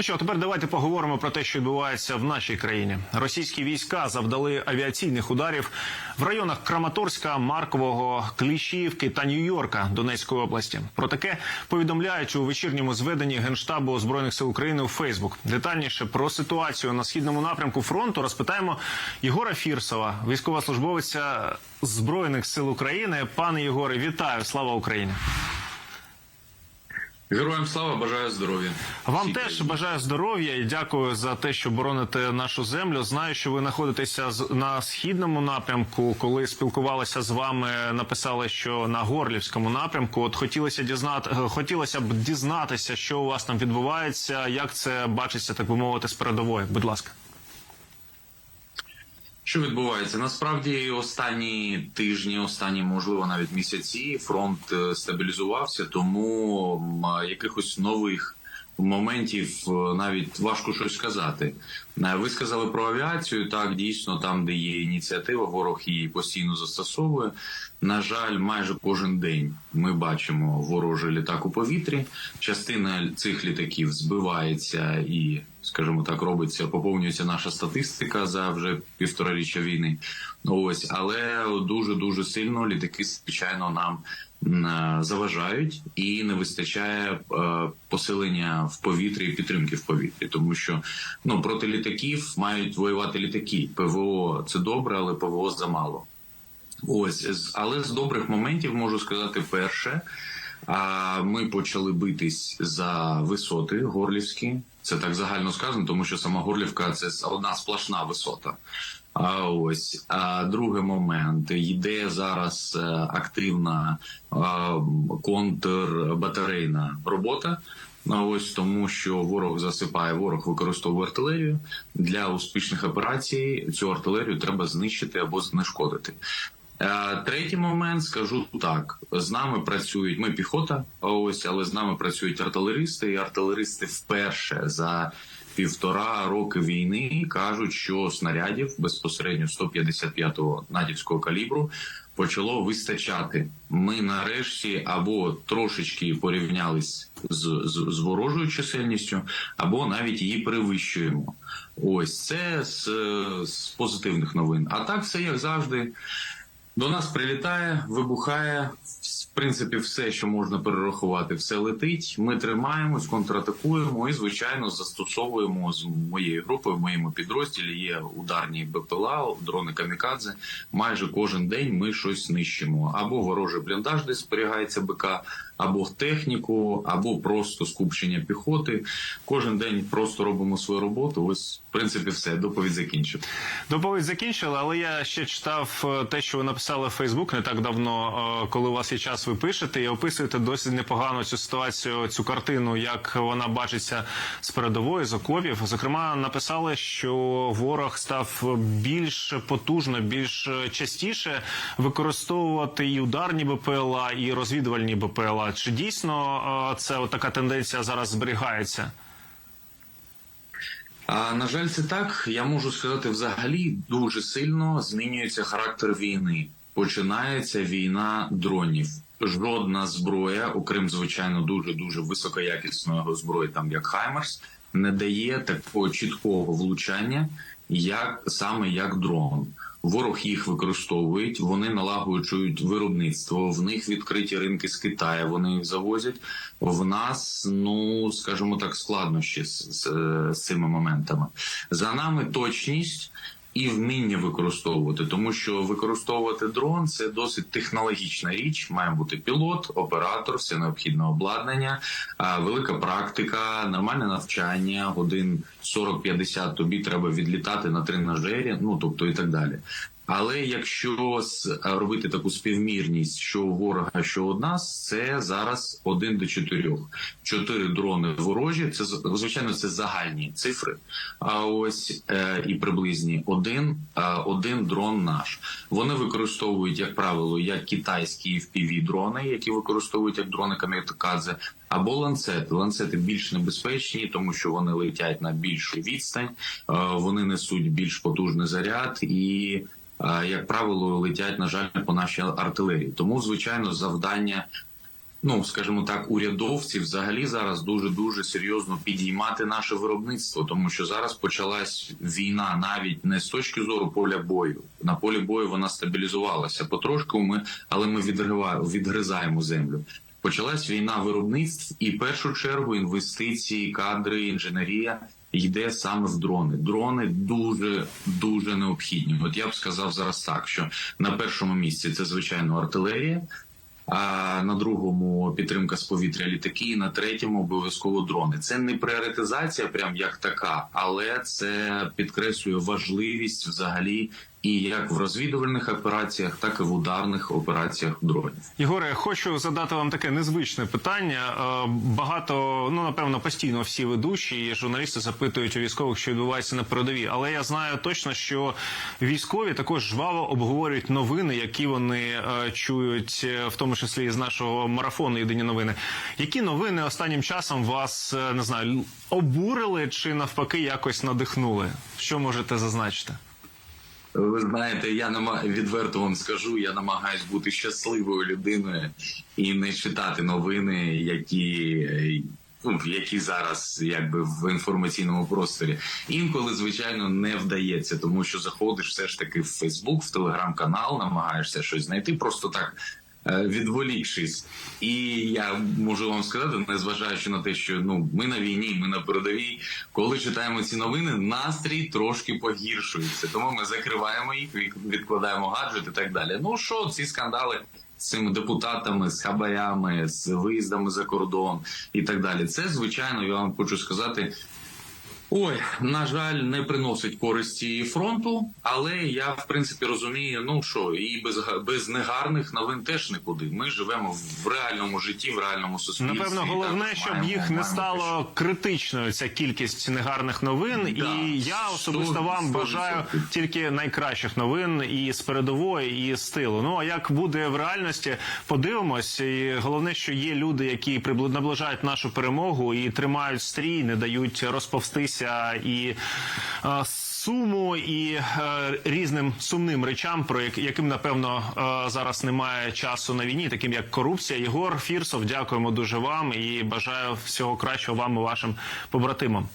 Ну що, тепер давайте поговоримо про те, що відбувається в нашій країні. Російські війська завдали авіаційних ударів в районах Краматорська, Маркового, Кліщівки та Нью-Йорка Донецької області. Про таке повідомляють у вечірньому зведенні генштабу збройних сил України у Фейсбук. Детальніше про ситуацію на східному напрямку фронту розпитаємо Єгора Фірсова, військовослужбовця збройних сил України. Пане Єгоре, вітаю! Слава Україні! Героям слава, бажаю здоров'я. Вам Всій теж країні. бажаю здоров'я і дякую за те, що бороните нашу землю. Знаю, що ви знаходитеся на східному напрямку. Коли спілкувалися з вами, написали, що на горлівському напрямку. От хотілося дізнати, хотілося б дізнатися, що у вас там відбувається, як це бачиться, так би мовити, з передової. Будь ласка. Що відбувається? Насправді останні тижні, останні, можливо, навіть місяці фронт е, стабілізувався, тому якихось нових моментів е, навіть важко щось сказати. Е, Ви сказали про авіацію. Так, дійсно, там, де є ініціатива, ворог її постійно застосовує. На жаль, майже кожен день ми бачимо ворожий літак у повітрі. Частина цих літаків збивається і, скажімо так, робиться, поповнюється наша статистика за вже півтораріччя війни. Ось, але дуже дуже сильно літаки, звичайно, нам е, заважають і не вистачає е, посилення в повітрі і підтримки в повітрі, тому що ну проти літаків мають воювати літаки. ПВО це добре, але ПВО замало. Ось, але з добрих моментів можу сказати перше. А ми почали битись за висоти горлівські. Це так загально сказано, тому що сама Горлівка це одна сплошна висота. А ось а другий момент йде зараз е, активна контрбатарейна робота. А Ось тому, що ворог засипає, ворог використовує артилерію для успішних операцій. Цю артилерію треба знищити або знешкодити. Е, Третій момент скажу так: з нами працюють ми піхота, ось але з нами працюють артилеристи. І артилеристи вперше за півтора роки війни кажуть, що снарядів безпосередньо 155-го надівського калібру почало вистачати. Ми нарешті або трошечки порівнялись з, з, з ворожою чисельністю, або навіть її перевищуємо. Ось це з, з позитивних новин. А так все як завжди. До нас прилітає, вибухає. Принципі, все, що можна перерахувати, все летить. Ми тримаємось, контратакуємо і, звичайно, застосовуємо з моєю групою, в моєму підрозділі є ударні БПЛА, дрони камікадзе. Майже кожен день ми щось нищимо. Або ворожий бліндаж, де зберігається БК, або техніку, або просто скупчення піхоти. Кожен день просто робимо свою роботу. Ось, принципі, все. Доповідь закінчив. Доповідь закінчили, але я ще читав е, те, що ви написали в Фейсбук не так давно, е, коли у вас є час, ви пишете і описуєте досить непогано цю ситуацію, цю картину, як вона бачиться з передової, з окопів. Зокрема, написали, що ворог став більш потужно, більш частіше використовувати і ударні БПЛА, і розвідувальні БПЛА. Чи дійсно е, це така тенденція зараз зберігається? На жаль, це так. Я можу сказати, взагалі дуже сильно змінюється характер війни. Починається війна дронів. Жодна зброя, окрім звичайно, дуже дуже високоякісної зброї, там як Хаймерс, не дає такого чіткого влучання, як саме як дрон. Ворог їх використовують, вони налагоджують виробництво. В них відкриті ринки з Китаю. Вони їх завозять. В нас, ну скажімо так, складнощі з, з, з цими моментами. За нами точність. І вміння використовувати, тому що використовувати дрон це досить технологічна річ. Має бути пілот, оператор, все необхідне обладнання, велика практика, нормальне навчання, годин 40-50 тобі треба відлітати на тренажері, ну тобто і так далі. Але якщо с- робити таку співмірність, що у ворога, що у нас, це зараз один до чотирьох. Чотири дрони ворожі. Це звичайно це загальні цифри. А ось е, і приблизні один, е, один дрон наш. Вони використовують, як правило, як китайські fpv дрони, які використовують як дрони камікадзе, або ланцети. Ланцети більш небезпечні, тому що вони летять на більшу відстань, е, вони несуть більш потужний заряд і. Як правило, летять, на жаль, по нашій артилерії. Тому, звичайно, завдання ну скажімо так, урядовці взагалі зараз дуже дуже серйозно підіймати наше виробництво, тому що зараз почалась війна навіть не з точки зору поля бою. На полі бою вона стабілізувалася потрошку. Ми але ми відриваємо, відгризаємо землю. Почалась війна виробництв, і в першу чергу інвестиції, кадри, інженерія йде саме в дрони. Дрони дуже дуже необхідні. От я б сказав зараз так, що на першому місці це звичайно артилерія. А на другому підтримка з повітря літаки, і на третьому обов'язково дрони. Це не пріоритизація, прям як така, але це підкреслює важливість взагалі і як в розвідувальних операціях, так і в ударних операціях дронів. Єгоре, хочу задати вам таке незвичне питання. Е, Багато, ну напевно, постійно всі ведучі і журналісти запитують у військових, що відбувається на передовій. Але я знаю точно, що військові також жваво обговорюють новини, які вони е, чують, е, в тому числі з нашого марафону Єдині новини. Які новини останнім часом вас не знаю обурили чи навпаки якось надихнули? Що можете зазначити? Ви знаєте, я нама... відверто вам скажу, я намагаюсь бути щасливою людиною і не читати новини, які. Ну, які зараз якби в інформаційному просторі інколи звичайно не вдається, тому що заходиш все ж таки в Фейсбук, в телеграм-канал, намагаєшся щось знайти, просто так відволікшись. І я можу вам сказати, незважаючи на те, що ну ми на війні, ми на передовій, коли читаємо ці новини, настрій трошки погіршується. Тому ми закриваємо їх, відкладаємо гаджет і так далі. Ну що, ці скандали з цими депутатами, з хабарями, з виїздами за кордон і так далі. Це звичайно, я вам хочу сказати. Ой, на жаль, не приносить користі фронту, але я в принципі розумію, ну що і без без негарних новин теж нікуди. Ми живемо в реальному житті, в реальному суспільстві. Напевно, головне, також щоб маємо- їх не маємо стало критичною ця кількість негарних новин. Да, і я особисто сто- вам сто бажаю тільки найкращих новин і з передової, і з тилу. Ну а як буде в реальності, подивимось. І головне, що є люди, які наближають нашу перемогу і тримають стрій, не дають розповстися і. е, Суму і е, різним сумним речам, про як- яким напевно е, зараз немає часу на війні, таким як корупція. Єгор Фірсов, дякуємо дуже вам і бажаю всього кращого вам і вашим побратимам.